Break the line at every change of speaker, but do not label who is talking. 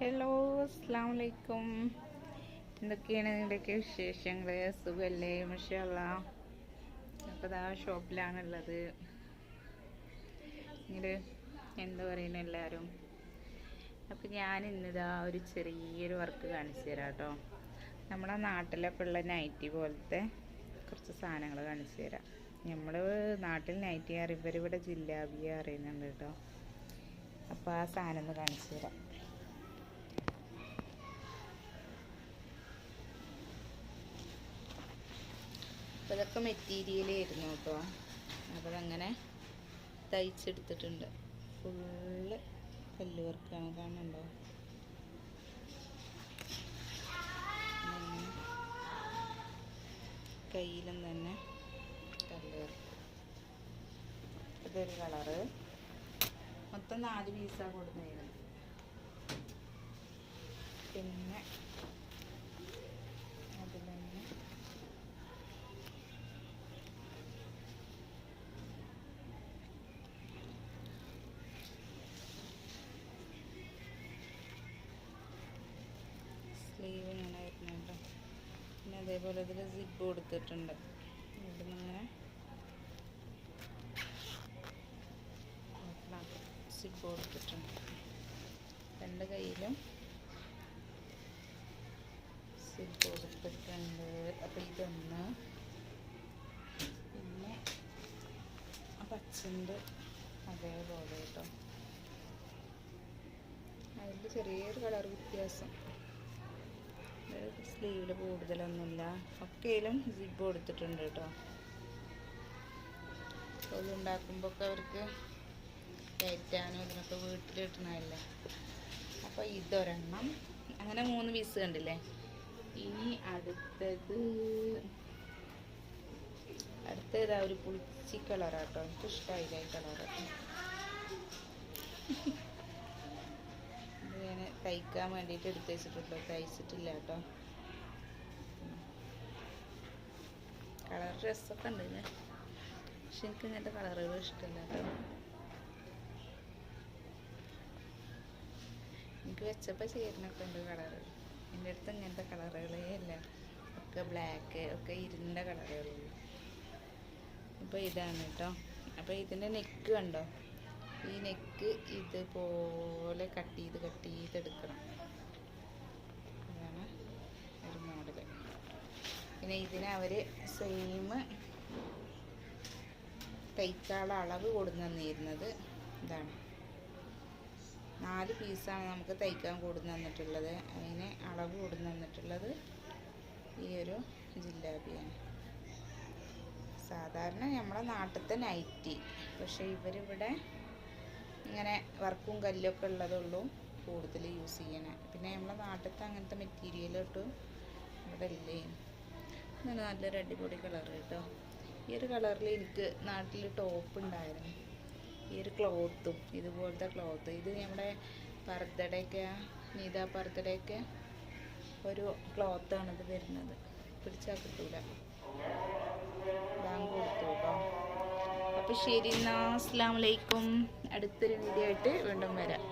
Hello അസ്സാം വലൈക്കും എന്തൊക്കെയാണ് നിങ്ങളുടെയൊക്കെ വിശേഷങ്ങൾ സുഖമല്ലേ മഷാല്ല അപ്പോൾ ഇതാ ഷോപ്പിലാണുള്ളത്. ഇങ്ങനെ എന്താ പറയുന്നത് എല്ലാവരും അപ്പോൾ ഞാൻ ഇന്നിതാ ഒരു ചെറിയൊരു വർക്ക് കാണിച്ചു തരാം കേട്ടോ നമ്മളെ നാട്ടിലൊക്കെ ഉള്ള നൈറ്റി പോലത്തെ കുറച്ച് സാധനങ്ങൾ കാണിച്ചു തരാം നമ്മൾ നാട്ടിൽ നൈറ്റി അറിയുമ്പോൾ ഇവിടെ ജില്ലാബിയ അറിയുന്നുണ്ട് കേട്ടോ. അപ്പോൾ ആ സാധനം ഒന്ന് കാണിച്ചു തരാം അപ്പോൾ ഇതൊക്കെ മെറ്റീരിയലായിരുന്നു കേട്ടോ. അപ്പോൾ അങ്ങനെ തയ്ച്ചെടുത്തിട്ടുണ്ട്. ഫുള്ള് കല്ല് വർക്കാണ്. കാണുന്നുണ്ടോ? കയ്യിലും തന്നെ കല്ല് വർക്ക്. ഇതൊരു കളറ്. മൊത്തം നാല് പീസാണ് കൊടുക്കുന്നത് പിന്നെ സ്ലീവ് ഇങ്ങനെ വരുന്നുണ്ട് പിന്നെ അതേപോലെ ഇതിൽ സിബ് കൊടുത്തിട്ടുണ്ട്. ഇവിടെ ഇങ്ങനെ സിബ് കൊടുത്തിട്ടുണ്ട്. രണ്ട് കയ്യിലും സിബ് കൊടുത്തിട്ടുണ്ട്. അപ്പോൾ ഇതൊന്ന് പിന്നെ പച്ചന്റെ അതേപോലെ കേട്ടോ. അതിൽ ചെറിയൊരു കളർ വ്യത്യാസം. സ്ലീവിൽ കൂടുതലൊന്നുമില്ല. ഒക്കെയിലും സിബ് കൊടുത്തിട്ടുണ്ട് കേട്ടോ അപ്പോൾ ഉണ്ടാക്കുമ്പോൾ ഒക്കെ അവർക്ക് കയറ്റാനും ഇതിനൊക്കെ വീട്ടിൽ കിട്ടണമല്ലേ അപ്പോൾ ഇതൊരെണ്ണം. അങ്ങനെ മൂന്ന് പീസ് കണ്ടില്ലേ? ഇനി അടുത്തത് അടുത്തത് ആ ഒരു പുളിച്ചി കളറാട്ടോ എനിക്കിഷ്ടമായില്ല ഈ കളറ് തയ്ക്കാൻ വേണ്ടിയിട്ട് എടുത്ത് വെച്ചിട്ടുള്ളൂ. തയ്ച്ചിട്ടില്ല കേട്ടോ. കളർ ഡ്രസ്സൊക്കെ ഉണ്ട് ഇതിന് പക്ഷെ എനിക്ക് ഇങ്ങനത്തെ കളറുകൾ ഇഷ്ടമില്ല കേട്ടോ. എനിക്ക് വെച്ചപ്പോൾ ചേരുന്നൊക്കെ ഉണ്ട് കളറ്. എന്റെ അടുത്ത് ഇങ്ങനത്തെ കളറുകളേ അല്ല ഒക്കെ ബ്ലാക്ക് ഒക്കെ ഇരുണ്ട കളറുകളുള്ളൂ അപ്പോൾ ഇതാണ് കേട്ടോ. അപ്പോൾ ഇതിന്റെ നെക്ക് കണ്ടോ? ഈ നെക്ക് ഇതുപോലെ കട്ട് ചെയ്ത് കട്ട് ചെയ്തെടുക്കണം ഇതാണ് ഒരു മോഡൽ പിന്നെ ഇതിന് അവർ സെയിം തയ്ക്കാനുള്ള അളവ് കൊടുന്നു തന്നിരുന്നത് ഇതാണ്. നാല് പീസാണ് നമുക്ക് തയ്ക്കാൻ കൊടുന്നു തന്നിട്ടുള്ളത്. അതിന് അളവ് കൊടുന്നു തന്നിട്ടുള്ളത് ഈ ഒരു ജില്ലാബിയാണ് സാധാരണ നമ്മളെ നാട്ടിലത്തെ നൈറ്റി പക്ഷേ ഇവരിവിടെ ഇങ്ങനെ വർക്കും കല്ലൊക്കെ ഉള്ളതുള്ളൂ കൂടുതൽ യൂസ് ചെയ്യണേ. പിന്നെ നമ്മളെ നാട്ടിലത്തെ അങ്ങനത്തെ മെറ്റീരിയൽ കിട്ടും ഇവിടെ ഇല്ലേ. നല്ലൊരു അടിപൊളി കളർ കേട്ടോ. ഈ ഒരു കളറിൽ എനിക്ക് നാട്ടിൽ ടോപ്പ് ഉണ്ടായിരുന്നു. ഈ ഒരു ക്ലോത്തും ഇതുപോലത്തെ ക്ലോത്ത് ഇത് നമ്മുടെ പർദ്ദയുടെയൊക്കെ നീത പർദ്ദയുടെയൊക്കെ ഒരു ക്ലോത്താണ് ഇത് വരുന്നത്. പിടിച്ചാൽ കിട്ടൂല. അപ്പോൾ ശരി എന്നാൽ അസ്സാം വലൈക്കും അടുത്തൊരു വീഡിയോ ആയിട്ട് വീണ്ടും വരാം.